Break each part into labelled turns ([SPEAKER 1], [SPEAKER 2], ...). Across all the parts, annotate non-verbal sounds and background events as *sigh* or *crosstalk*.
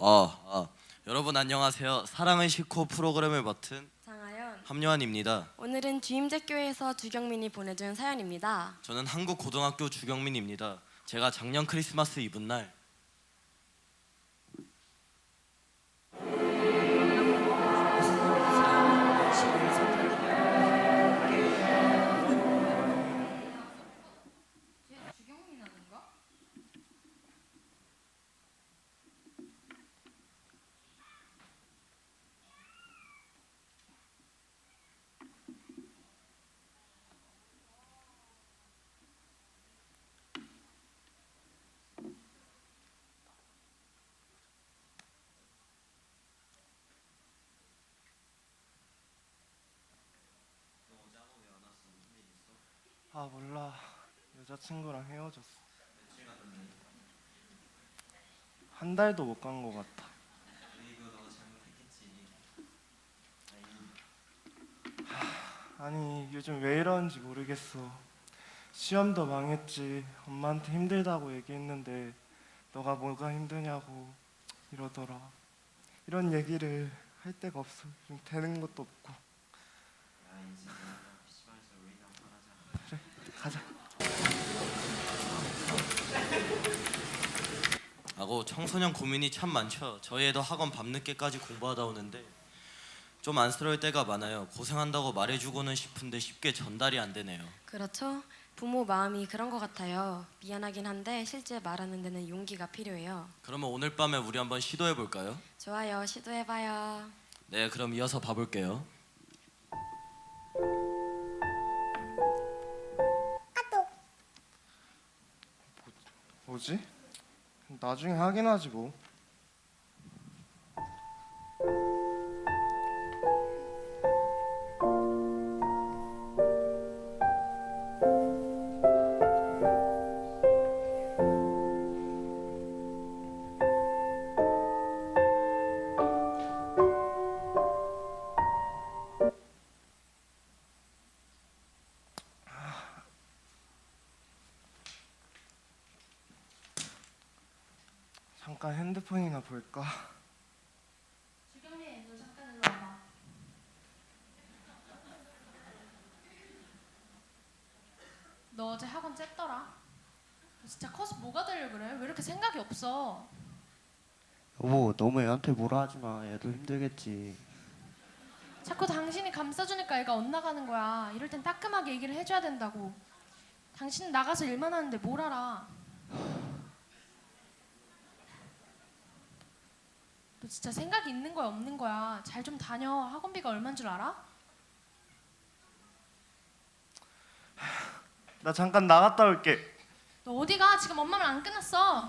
[SPEAKER 1] 아, 아. 여러분 안녕하세요. 사랑을 싣고 프로그램을 맡은
[SPEAKER 2] 장하연.
[SPEAKER 1] 함요한입니다.
[SPEAKER 2] 오늘은 주임제교회에서 주경민이 보내준 사연입니다.
[SPEAKER 1] 저는 한국 고등학교 주경민입니다. 제가 작년 크리스마스 이브날
[SPEAKER 3] 아
[SPEAKER 4] 몰라. 여자친구랑 헤어졌어. 한 달도 못 간 것 같아. 하, 아니 요즘 왜 이러는지 모르겠어. 시험도 망했지. 엄마한테 힘들다고 얘기했는데 너가 뭐가 힘드냐고 이러더라. 이런 얘기를 할 데가 없어. 좀 되는 것도 없고 가자
[SPEAKER 1] 하고 청소년 고민이 참 많죠. 저희 애도 학원 밤늦게까지 공부하다 오는데 좀 안쓰러울 때가 많아요. 고생한다고 말해주고는 싶은데 쉽게 전달이 안 되네요.
[SPEAKER 2] 그렇죠? 부모 마음이 그런 것 같아요. 미안하긴 한데 실제 말하는 데는 용기가 필요해요.
[SPEAKER 1] 그러면 오늘 밤에 우리 한번 시도해 볼까요?
[SPEAKER 2] 좋아요. 시도해봐요.
[SPEAKER 1] 네, 그럼 이어서 봐볼게요.
[SPEAKER 4] 뭐지? 나중에 하긴 하지 뭐. 잠깐 핸드폰이나 볼까?
[SPEAKER 3] 주경민, 너 잠깐 일로 와봐. 너 어제 학원 쨌더라. 너 진짜 커서 뭐가 되려 그래? 왜 이렇게 생각이 없어?
[SPEAKER 5] 여보 너무 애한테 뭐라 하지 마 애도 힘들겠지
[SPEAKER 3] 자꾸 당신이 감싸주니까 애가 엇나가는 거야. 이럴 땐 따끔하게 얘기를 해줘야 된다고. 당신은 나가서 일만 하는데 뭘 알아? 너 진짜 생각이 있는 거야 없는 거야? 잘 좀 다녀. 학원비가 얼마인 줄 알아? *sighs*
[SPEAKER 4] 나 잠깐 나갔다 올게.
[SPEAKER 3] 너 어디가? 지금 엄마 말안 끝났어.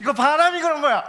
[SPEAKER 4] 이거 바람이 그런 거야.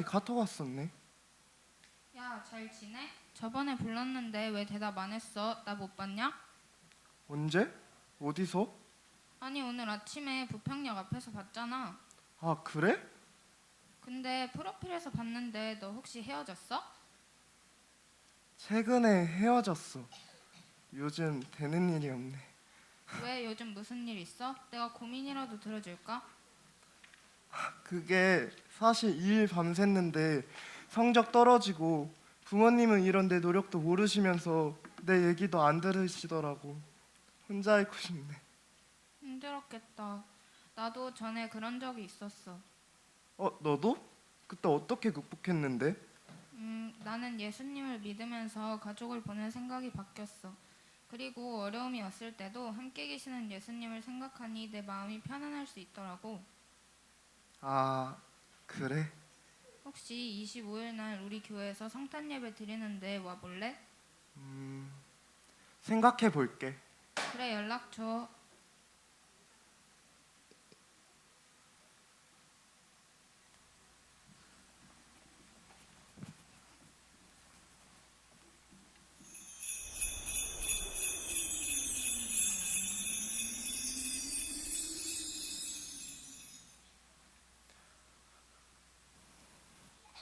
[SPEAKER 4] 수영이한테 카톡 왔었네.
[SPEAKER 6] 야, 잘 지내? 저번에 불렀는데 왜 대답 안 했어? 나 못 봤냐?
[SPEAKER 4] 언제? 어디서?
[SPEAKER 6] 아니, 오늘 아침에 부평역 앞에서 봤잖아.
[SPEAKER 4] 아, 그래?
[SPEAKER 6] 근데 프로필에서 봤는데 너 혹시 헤어졌어?
[SPEAKER 4] 최근에 헤어졌어. 요즘 되는 일이 없네.
[SPEAKER 6] 왜 요즘 무슨 일 있어? 내가 고민이라도 들어줄까?
[SPEAKER 4] 그게 사실 일 밤샜는데 성적 떨어지고 부모님은 이런 내 노력도 모르시면서 내 얘기도 안 들으시더라고. 혼자 있고 싶네.
[SPEAKER 6] 힘들었겠다. 나도 전에 그런 적이 있었어.
[SPEAKER 4] 어, 너도? 그때 어떻게 극복했는데?
[SPEAKER 6] 음, 나는 예수님을 믿으면서 가족을 보낼 생각이 바뀌었어. 그리고 어려움이 왔을 때도 함께 계시는 예수님을 생각하니 내 마음이 편안할 수 있더라고.
[SPEAKER 4] 아, 그래?
[SPEAKER 6] 혹시 25일 날 우리 교회에서 성탄 예배 드리는데 와 볼래?
[SPEAKER 4] 음, 생각해 볼게.
[SPEAKER 6] 그래 연락 줘.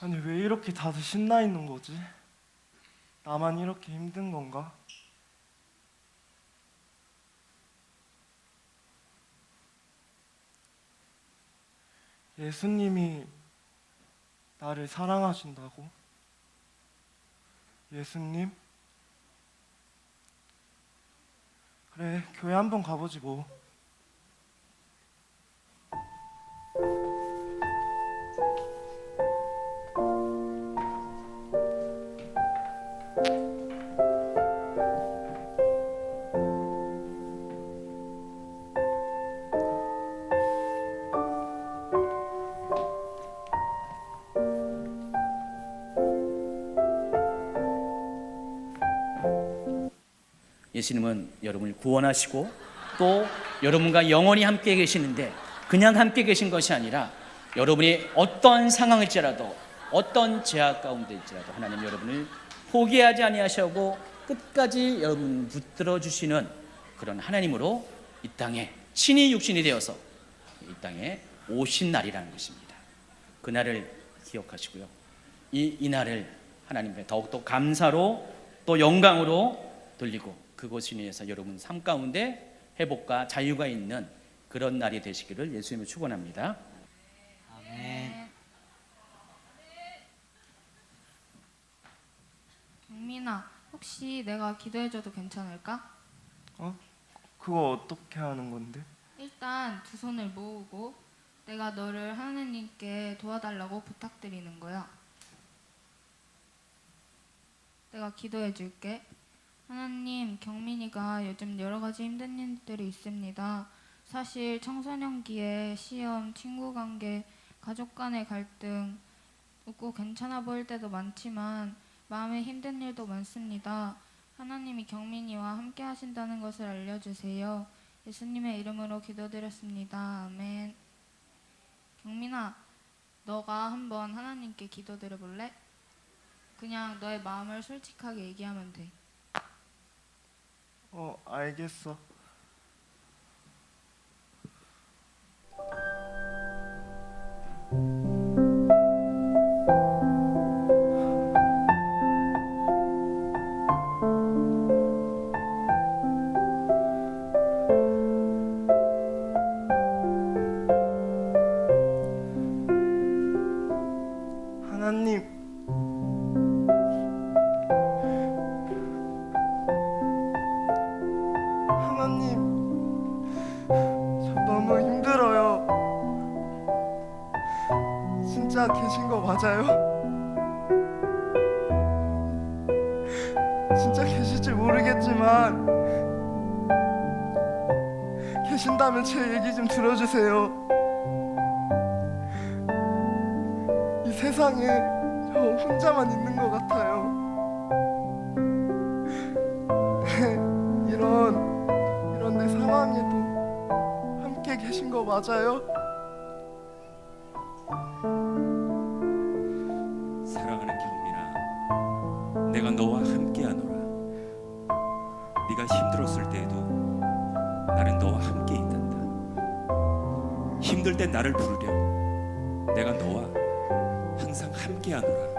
[SPEAKER 4] 아니 왜 이렇게 다들 신나 있는 거지? 나만 이렇게 힘든 건가? 예수님이 나를 사랑하신다고? 예수님? 그래, 교회 한번 가보지 뭐.
[SPEAKER 7] 예수님은 여러분을 구원하시고 또 여러분과 영원히 함께 계시는데 그냥 함께 계신 것이 아니라 여러분이 어떤 상황일지라도 어떤 제약 가운데일지라도 하나님 여러분을 포기하지 아니하시고 끝까지 여러분 붙들어 주시는 그런 하나님으로 이 땅에 신이 육신이 되어서 이 땅에 오신 날이라는 것입니다. 그 날을 기억하시고요. 이, 이 날을 하나님께 더욱더 감사로 또 영광으로 돌리고 그곳을 위해서 여러분 삶 가운데 회복과 자유가 있는 그런 날이 되시기를 예수님을 축원합니다.
[SPEAKER 1] 아멘.
[SPEAKER 6] 경민아 혹시 내가 기도해줘도 괜찮을까?
[SPEAKER 4] 그거 어떻게 하는 건데?
[SPEAKER 6] 일단 두 손을 모으고 내가 너를 하나님께 도와달라고 부탁드리는 거야. 내가 기도해 줄게. 하나님, 경민이가 요즘 여러 가지 힘든 일들이 있습니다. 사실 청소년기에 시험, 친구 관계, 가족 간의 갈등, 웃고 괜찮아 보일 때도 많지만 마음에 힘든 일도 많습니다. 하나님이 경민이와 함께 하신다는 것을 알려주세요. 예수님의 이름으로 기도드렸습니다. 아멘. 경민아, 너가 한번 하나님께 기도드려 볼래? 그냥 너의 마음을 솔직하게 얘기하면 돼.
[SPEAKER 4] 어, 알겠어. 거 맞아요?
[SPEAKER 8] 사랑하는 경민아, 내가 너와 함께하노라. 네가 힘들었을 때에도 나는 너와 함께 있단다. 힘들 땐 나를 부르렴. 내가 너와 항상 함께하노라.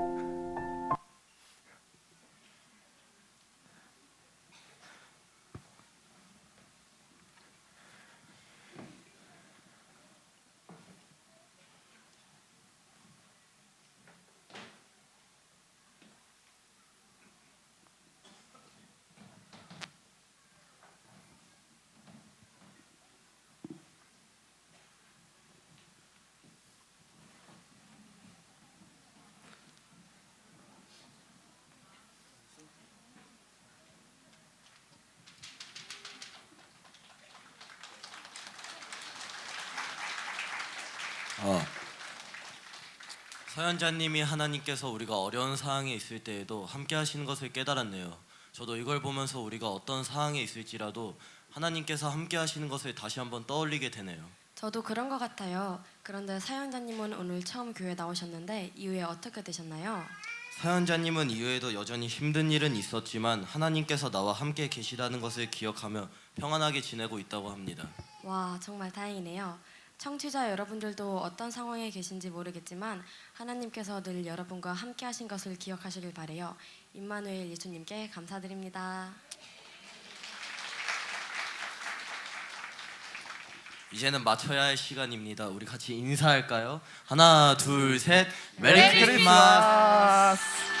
[SPEAKER 1] 어. 서연자님이 하나님께서 우리가 어려운 상황에 있을 때에도 함께 하시는 것을 깨달았네요. 저도 이걸 보면서 우리가 어떤 상황에 있을지라도 하나님께서 함께 하시는 것을 다시 한번 떠올리게 되네요.
[SPEAKER 2] 저도 그런 것 같아요. 그런데 사연자님은 오늘 처음 교회 나오셨는데 이후에 어떻게 되셨나요?
[SPEAKER 1] 사연자님은 이후에도 여전히 힘든 일은 있었지만 하나님께서 나와 함께 계시다는 것을 기억하며 평안하게 지내고 있다고 합니다.
[SPEAKER 2] 와 정말 다행이네요. 청취자 여러분들도 어떤 상황에 계신지 모르겠지만 하나님께서 늘 여러분과 함께 하신 것을 기억하시길 바래요. 임마누엘 예수님께 감사드립니다.
[SPEAKER 1] 이제는 마쳐야 할 시간입니다. 우리 같이 인사할까요? 하나, 둘, 셋. 메리,
[SPEAKER 3] 메리
[SPEAKER 1] 크리스마스.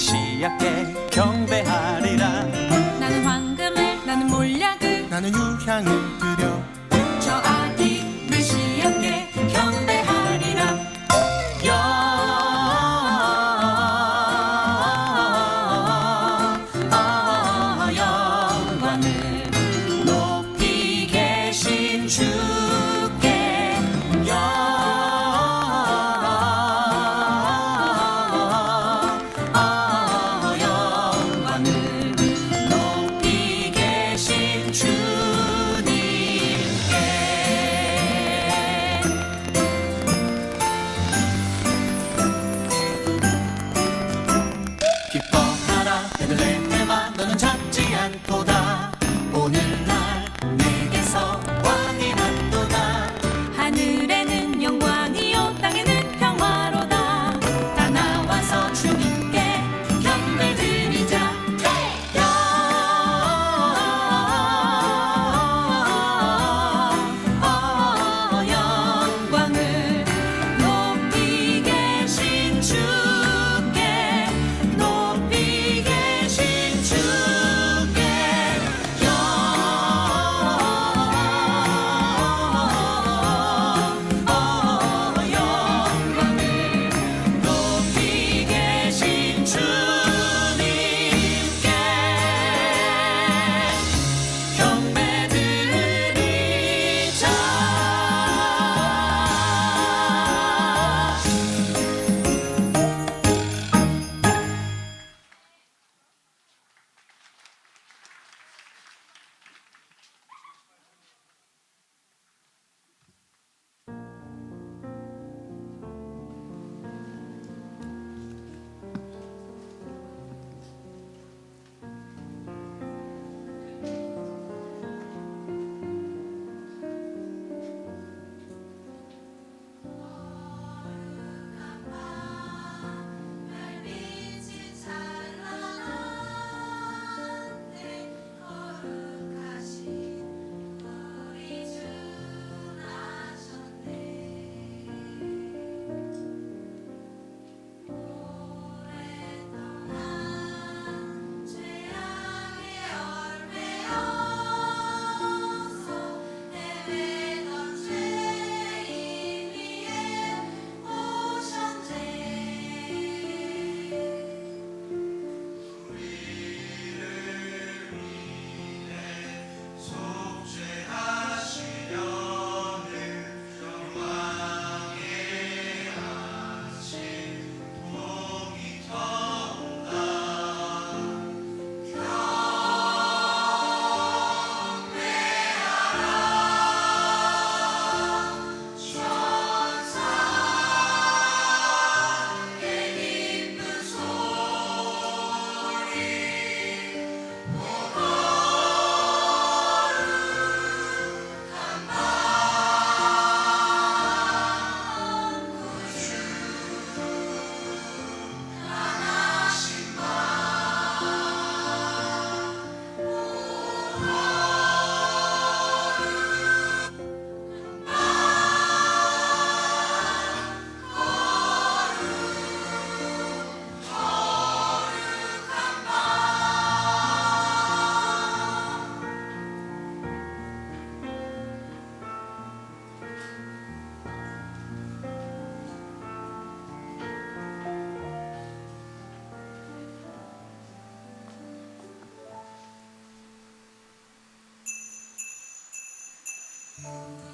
[SPEAKER 9] 아기 메시 Thank you.